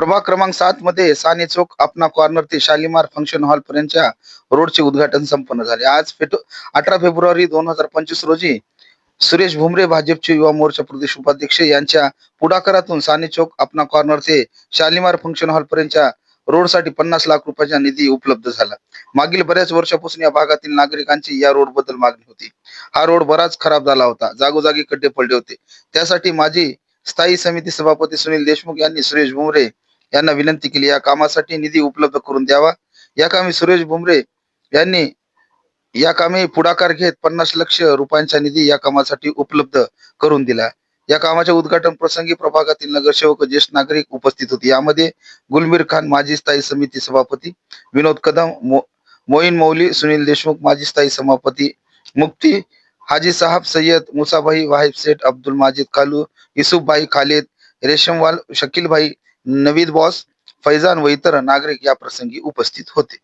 प्रभाग क्रमांक सात मध्ये साने चौक अपना कॉर्नर ते शालिमार फंक्शन हॉल पर्यंतच्या रोडचे उद्घाटन संपन्न झाले. आज अठरा फेब्रुवारी दोन हजार पंचवीस रोजी सुरेश भुमरे भाजपचे युवा मोर्चा प्रदेश उपाध्यक्ष यांच्या पुढाकारातून साने चौक अपना कॉर्नर ते शालिमार फंक्शन हॉल पर्यंतच्या रोडसाठी पन्नास लाख रुपयाचा निधी उपलब्ध झाला. मागील बऱ्याच वर्षापासून या भागातील नागरिकांची या रोडबद्दल मागणी होती. हा रोड बराच खराब झाला होता. जागोजागी खड्डे पडले होते. त्यासाठी माजी स्थायी समिती सभापती सुनील देशमुख यांनी सुरेश भुमरे यांना विनंती केली. या कामासाठी निधी उपलब्ध करून द्यावा. या कामी सुरेश भुमरे यांनी या कामी पुढाकार घेत पन्नास लक्ष रुपयांचा निधी या कामासाठी उपलब्ध करून दिला. या कामाच्या उद्घाटन प्रसंगी प्रभागातील नगरसेवक ज्येष्ठ नागरिक उपस्थित होते. यामध्ये गुलमीर खान माजी स्थायी समिती सभापती विनोद कदम मो, मोईन मौली सुनील देशमुख माजी स्थायी सभापती मुफ्ती हाजी साहब सय्यद मुसाभाई वाहिब सेठ अब्दुल माजिद कालू युसुफभाई खालिद रेशमवाल शकीलभाई नवीद बॉस फैजान व इतर नागरिक या प्रसंगी उपस्थित होते.